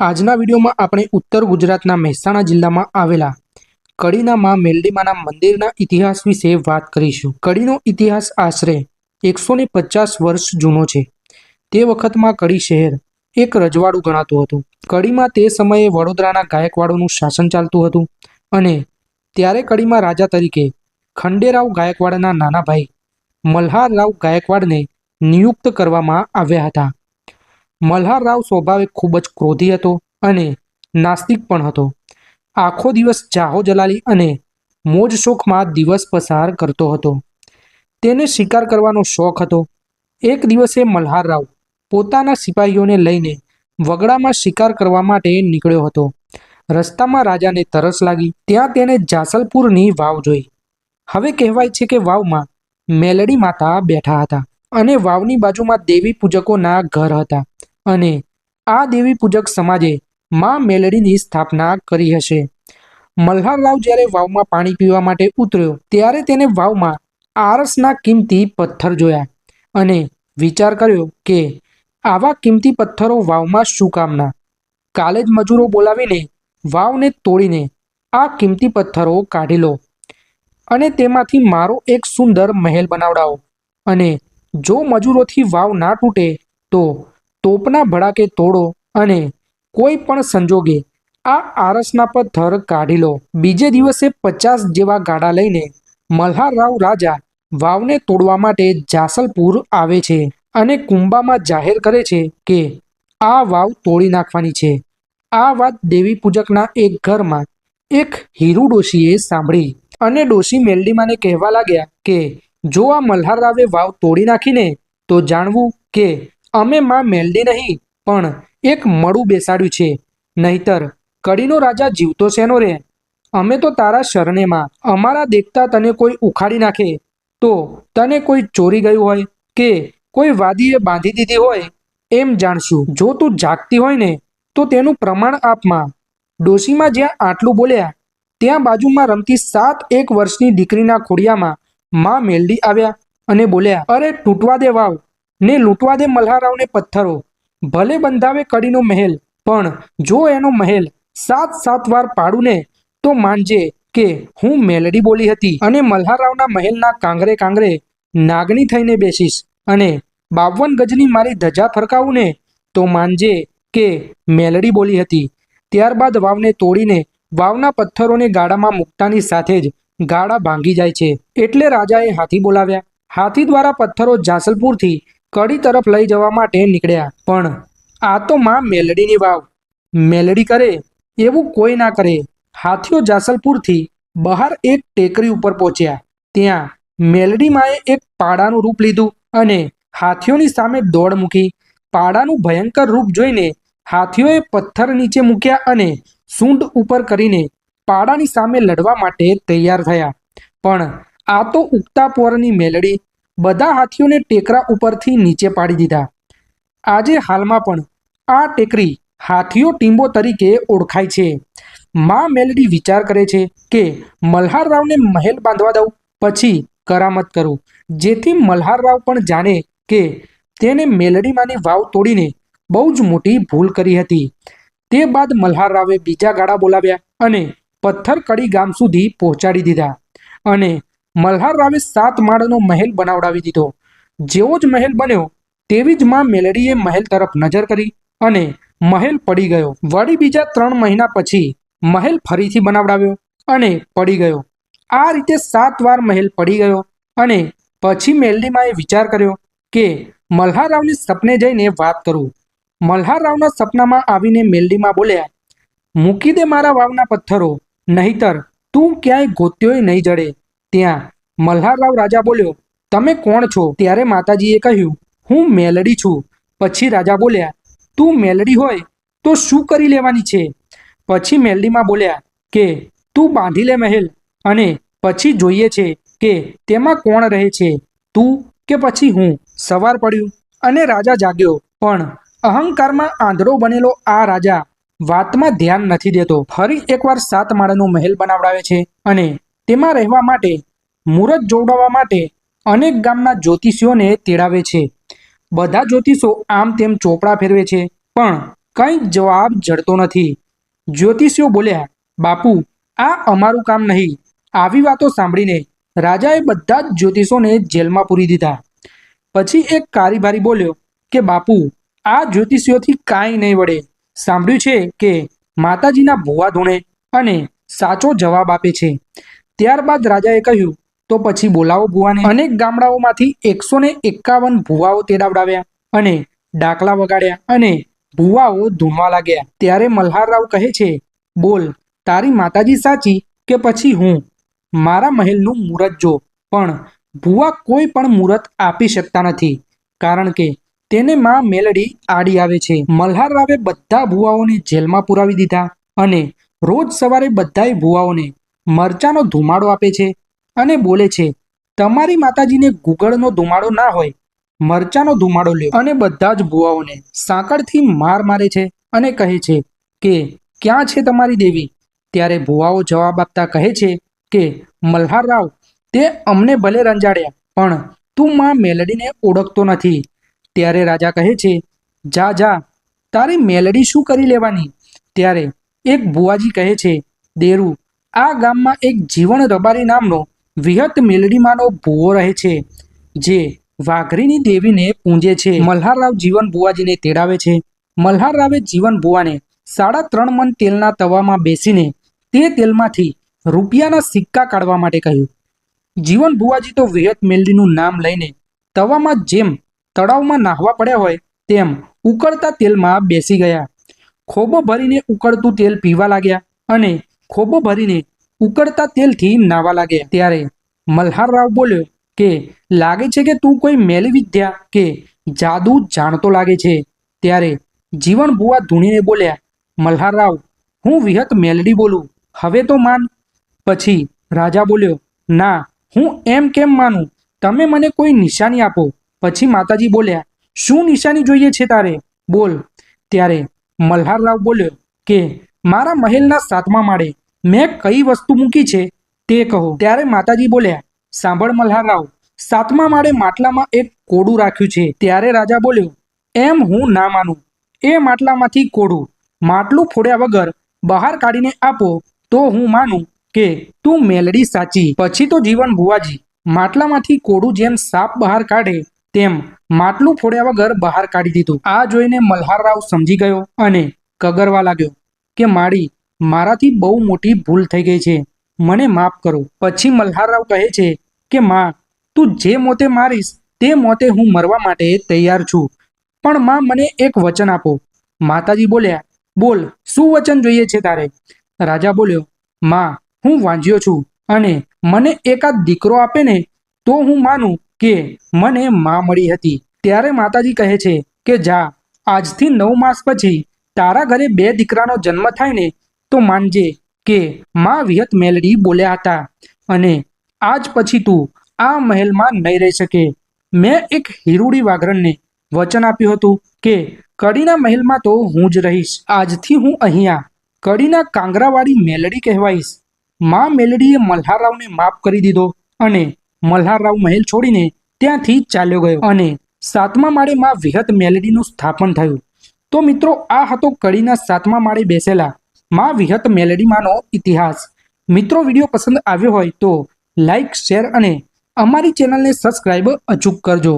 આજના વિડીયોમાં આપણે ઉત્તર ગુજરાતના મહેસાણા જિલ્લામાં આવેલા કડીના માં મેલડીમાના મંદિરના ઇતિહાસ વિશે વાત કરીશું. કડીનો ઇતિહાસ આશરે એકસો પચાસ વર્ષ જૂનો છે. તે વખતમાં કડી શહેર એક રજવાડું ગણાતું હતું. કડીમાં તે સમયે વડોદરાના ગાયકવાડોનું શાસન ચાલતું હતું અને ત્યારે કડીમાં રાજા તરીકે ખંડેરાવ ગાયકવાડના નાના ભાઈ મલ્હારરાવ ગાયકવાડને નિયુક્ત કરવામાં આવ્યા હતા. મલ્હારરાવ સ્વભાવે ખૂબ જ ક્રોધી હતો અને નાસ્તિક પણ હતો. આખો દિવસ જાહો જલાલી અને મોજ શોખમાં દિવસ પસાર કરતો હતો. તેને શિકાર કરવાનો શોખ હતો. એક દિવસે મલ્હારરાવ પોતાના સિપાહીઓને લઈને વગડામાં શિકાર કરવા માટે નીકળ્યો હતો. રસ્તામાં રાજાને તરસ લાગી. ત્યાં તેણે જાસલપુરની વાવ જોઈ. હવે કહેવાય છે કે વાવમાં મેલડી માતા બેઠા હતા અને વાવની બાજુમાં દેવી પૂજકોના ઘર હતા. અને આ દેવી પૂજક સમાજે મા મેલડીની સ્થાપના કરી હશે. મલ્હારરાવ જ્યારે વાવમાં પાણી પીવા માટે ઉતર્યો, ત્યારે તેને વાવમાં આરસના કિંમતી પથ્થર જોયા અને વિચાર કર્યો કે આવા કિંમતી પથ્થરો વાવમાં શું કામના? કાલે જ મજૂરો બોલાવીને વાવને તોડીને આ કિંમતી પથ્થરો કાઢી લો અને તેમાંથી મારો એક સુંદર મહેલ બનાવડાવો અને જો મજૂરોથી વાવ ના તૂટે તો તોપના ભડાકે તોડો અને કોઈ પણ સંજોગે આ આરસના પર થર કાઢી લો. બીજે દિવસે પચાસ જેવા ગાડા લઈને મલ્હારરાવ રાજા વાવને તોડવા માટે જાસલપુર આવે છે અને કુંભામાં જાહેર કરે છે કે આ વાવ તોડી નાખવાની છે. આ વાત દેવી પૂજકના એક ઘરમાં એક હીરુ ડોશીએ સાંભળી અને ડોશી મેલડીમાને કહેવા લાગ્યા કે, જો આ મલ્હારરાવે વાવ તોડી નાખીને, તો જાણવું કે અમે માં મેલડી નહીં, પણ એક મળું બેસાડ્યું છે. નહીતર કડીનો રાજા જીવતો શેનો રે? અમે તો તારા શરણેમાં, અમારા દેખતા તને કોઈ ઉખાડી નાખે. તો તને કોઈ ચોરી ગયું હોય કે કોઈ વાદીએ બાંધી દીધી હોય, એમ જાણશું. જો તું જાગતી હોય ને, તો તેનું પ્રમાણ આપમાં ડોશીમાં જ્યાં આટલું બોલ્યા, ત્યાં બાજુમાં રમતી સાત એક વર્ષની દીકરીના ખોડિયામાં મા મેલડી આવ્યા અને બોલ્યા, અરે તૂટવા દે વાવ. ને લૂંટવા દે મલ્હારાવને પથ્થરો. ભલે બંધાવે કડીનો મહેલ, પણ જો એનો મહેલ સાત સાત વાર પાડું ને તો માનજે કે હું મેલડી બોલી હતી. અને મલ્હારાવના મહેલના કાંગરે કાંગરે નાગણી થઈને બેસીશ. અને બાવન ગજની મારી ધજા ફરકાવું ને તો માનજે કે મેલડી બોલી હતી. ત્યારબાદ વાવને તોડીને વાવના પથ્થરોને ગાડામાં મૂકતાની સાથે જ ગાડા ભાંગી જાય છે. એટલે રાજાએ હાથી બોલાવ્યા. હાથી દ્વારા પથ્થરો જાસલપુરથી કડી તરફ લઈ જવા માટે નીકળ્યા. પણ આ તો માં મેલડીની વાવ. મેલડી કરે એવું કોઈ ના કરે. હાથીઓ જાસલપુરથી બહાર એક ટેકરી ઉપર પહોંચ્યા. ત્યાં મેલડી માએ એક પાડાનું રૂપ લીધું અને હાથીઓની સામે દોડ મૂકી પાડાનું ભયંકર રૂપ જોઈને હાથીઓએ પથ્થર નીચે મૂક્યા અને સૂંઢ ઉપર કરીને પાડાની સામે લડવા માટે તૈયાર થયા. પણ આ તો ઉગતા પોરની મેલડી બધા હાથીઓને ટેકરા ઉપરથી નીચે પાડી દીધા. આજે હાલમાં પણ આ ટેકરી હાથીઓ ટીંબો તરીકે ઓળખાય છે. મા મેલડી વિચાર કરે છે કે મલ્હારરાવને મહેલ બાંધવા દઉં, પછી કરામત કરું. જેથી મલ્હારરાવ પણ જાણે કે તેને મેલડીમાંની વાવ તોડીને બહુ જ મોટી ભૂલ કરી હતી. તે બાદ મલ્હારરાવે બીજા ગાડા બોલાવ્યા અને પથ્થર કડી ગામ સુધી પહોંચાડી દીધા અને મલ્હારરાવે સાત માળનો મહેલ બનાવડાવી દીધો. જેવો જ મહેલ બન્યો, તેવી જ માં મેલડીએ મહેલ તરફ નજર કરી અને મહેલ પડી ગયો. વળી બીજા ત્રણ મહિના પછી મહેલ ફરીથી બનાવડાવ્યો અને પડી ગયો. આ રીતે સાત વાર મહેલ પડી ગયો અને પછી મેલડીમાએ વિચાર કર્યો કે મલ્હારરાવને સપને જઈને વાત કરું. મલ્હારરાવના સપનામાં આવીને મેલડીમાં બોલ્યા, મૂકી દે મારા વાવના પથ્થરો, નહીતર તું ક્યાંય ગોત્યોય નહીં જડે. ત્યાં મલ્હારરાવ રાજા બોલ્યો, તમે કોણ છો? ત્યારે માતાજીએ કહ્યું, હું મેલડી છું. પછી રાજા બોલ્યા, તું મેલડી હોય તો શું કરી લેવાની છે? પછી મેલડીમાં બોલ્યા, કે તું બાંધી લે મહેલ અને પછી જોઈએ છે કે તેમાં કોણ રહે છે, તું કે પછી હું. સવાર પડ્યું અને રાજા જાગ્યો, પણ અહંકારમાં આંધળો બનેલો આ રાજા વાતમાં ધ્યાન નથી દેતો. ફરી એકવાર સાત માળનો મહેલ બનાવડાવે છે અને તેમાં રહેવા માટે મુહૂર્ત જોડાવવા માટે અનેક ગામના જ્યોતિષીઓને તેડાવે છે. બધા જ્યોતિષો આમ તેમ ચોપડા ફેરવે છે, પણ કંઈ જવાબ જડતો નથી. જ્યોતિષીઓ બોલ્યા, બાપુ, આ અમારું કામ નહીં. આવી વાતો સાંભળીને રાજાએ બધા જ જ્યોતિષોને જેલમાં પૂરી દીધા. પછી એક કારીભારી બોલ્યો, કે બાપુ, આ જ્યોતિષીઓથી કાંઈ નહીં વળે. સાંભળ્યું છે કે માતાજીના ભુવા ધૂણે અને સાચો જવાબ આપે છે. ત્યારબાદ રાજાએ કહ્યું તો પછી બોલાવો ભુવાને. અનેક ગામડાઓમાંથી એકસો ને એકાવન ભુવાઓ તેડાવડાવ્યા અને ડાકલા વગાડ્યા અને ભુવાઓ ધૂણવા લાગ્યા. ત્યારે મલ્હારરાવ કહે છે, બોલ, તારી માતાજી સાચી કે પછી હું? મારા મહેલનું મુહૂર્ત જો, પણ ભુવા કોઈ પણ મુહૂર્ત આપી શકતા નથી, કારણ કે તેને માં મેલડી આડી આવે છે. મલ્હારરાવે બધા ભુવાઓને જેલમાં પુરાવી દીધા અને રોજ સવારે બધાય ભુવાઓને મરચાનો ધુમાડો આપે છે. અને બોલે છે, તમારી માતાજીને ગુગળનો ધુમાડો ના હોય, મરચાનો ધુમાડો લ્યો. અને બધા જ ભુવાઓને સાંકળથી માર મારે છે અને કહે છે કે, ક્યાં છે તમારી દેવી? ત્યારે ભુવાઓ જવાબ આપતા કહે છે કે, મલ્હાર રાવ, તે અમને ભલે રંજાડ્યા, પણ તું માં મેલડીને ઓળખતો નથી. ત્યારે રાજા કહે છે, જા જા, તારી મેલડી શું કરી લેવાની? ત્યારે એક ભુવાજી કહે છે, દેરુ, આ ગામમાં એક જીવન રબારી નામનો વિહત મેલડીમાંનો ભુવો રહે છે, જે વાઘરીની દેવીને પૂંજે છે. મલ્હારરાવ જીવન ભુવાજીને તેડાવે છે. મલ્હારરાવે જીવન ભુવાને સાડા ત્રણ મણ તેલના તવામાં બેસીને તે તેલમાંથી રૂપિયાના સિક્કા કાઢવા માટે કહ્યું. જીવન ભુવાજી તો વિહત મેલડીનું નામ લઈને તવામાં જેમ તળાવમાં નાહવા પડ્યા હોય, તેમ ઉકળતા તેલમાં બેસી ગયા. ખોબો ભરીને ઉકળતું તેલ પીવા લાગ્યા અને ખોબો ભરીને ઉકળતા તેલથી નાવા લાગ્યા. ત્યારે મલ્હારરાવ બોલ્યો કે, લાગે છે કે તું કોઈ મેલી વિદ્યા કે જાદુ જાણતો લાગે છે. ત્યારે જીવન ભુવા ધૂણીને બોલ્યા, મલ્હારરાવ, હું વિહત મેલડી બોલું, હવે તો માન. પછી રાજા બોલ્યો, ના, હું એમ કેમ માનું? તમે મને કોઈ નિશાની આપો. પછી માતાજી બોલ્યા, શું નિશાની જોઈએ છે તારે? બોલ. ત્યારે મલ્હારરાવ બોલ્યો કે, મારા મહેલના સાતમા માળે મેં કઈ વસ્તુ મૂકી છે તે કહો. ત્યારે માતાજી બોલ્યા, સાંભળ મલ્હારરાવ, સાતમા માળે માટલામાં એક કોડું રાખ્યું છે. ત્યારે રાજા બોલ્યો, એમ હું ના માનું. એ માટલામાંથી કોડું માટલું ફોડ્યા વગર બહાર કાઢીને આપો તો હું માનું કે તું મેલડી સાચી. પછી તો જીવન ભુવાજી, માટલામાંથી કોડું જેમ સાપ બહાર કાઢે તેમ માટલું ફોડ્યા વગર બહાર કાઢી દીધું. આ જોઈને મલ્હારરાવ સમજી ગયો અને કગરવા લાગ્યો કે, માડી મારાથી બહુ મોટી ભૂલ થઈ ગઈ છે. મને માફ કરો. પછી મલ્હારરાવ કહે છે કે, માં, તું જે મોતે મારીશ, તે મોતે હું મરવા માટે તૈયાર છું. પણ માં, મને એક વચન આપો. માતાજી બોલ્યા, બોલ, શું વચન જોઈએ છે તારે? રાજા બોલ્યો, માં, હું વાંજ્યો છું અને મને એકાદ દીકરો આપે ને, તો હું માનું કે મને માં મળી હતી. ત્યારે માતાજી કહે છે કે, જા, આજથી નવ માસ પછી તારા ઘરે બે દીકરાનો જન્મ થાય ને તો માનજે કે માં વિહત મેલડી બોલ્યા હતા, અને આજ પછી તું આ મહેલમાં નહીં રહી શકે. મેં એક હિરુડી વાઘરણને વચન આપ્યું હતું કે, કડીના મહેલમાં તો હું જ રહીશ, આજથી હું અહીંયા. કડીના કાંગરાવાળી મેલડી કહેવાઈશ. માં મેલડીએ મલ્હારરાવને માફ કરી દીધો અને મલ્હારરાવ મહેલ છોડીને ત્યાંથી ચાલ્યો ગયો અને સાતમા માળે માં વિહત મેલડીનું સ્થાપન થયું. તો મિત્રો, આ હતો કડીના સાતમા માળે બેસેલા માં વિહત મેલેડીમાંનો ઇતિહાસ. મિત્રો, વીડિયો પસંદ આવ્યો હોય તો લાઇક શેર અને અમારી ચેનલને સબસ્ક્રાઈબ અચૂક કરજો.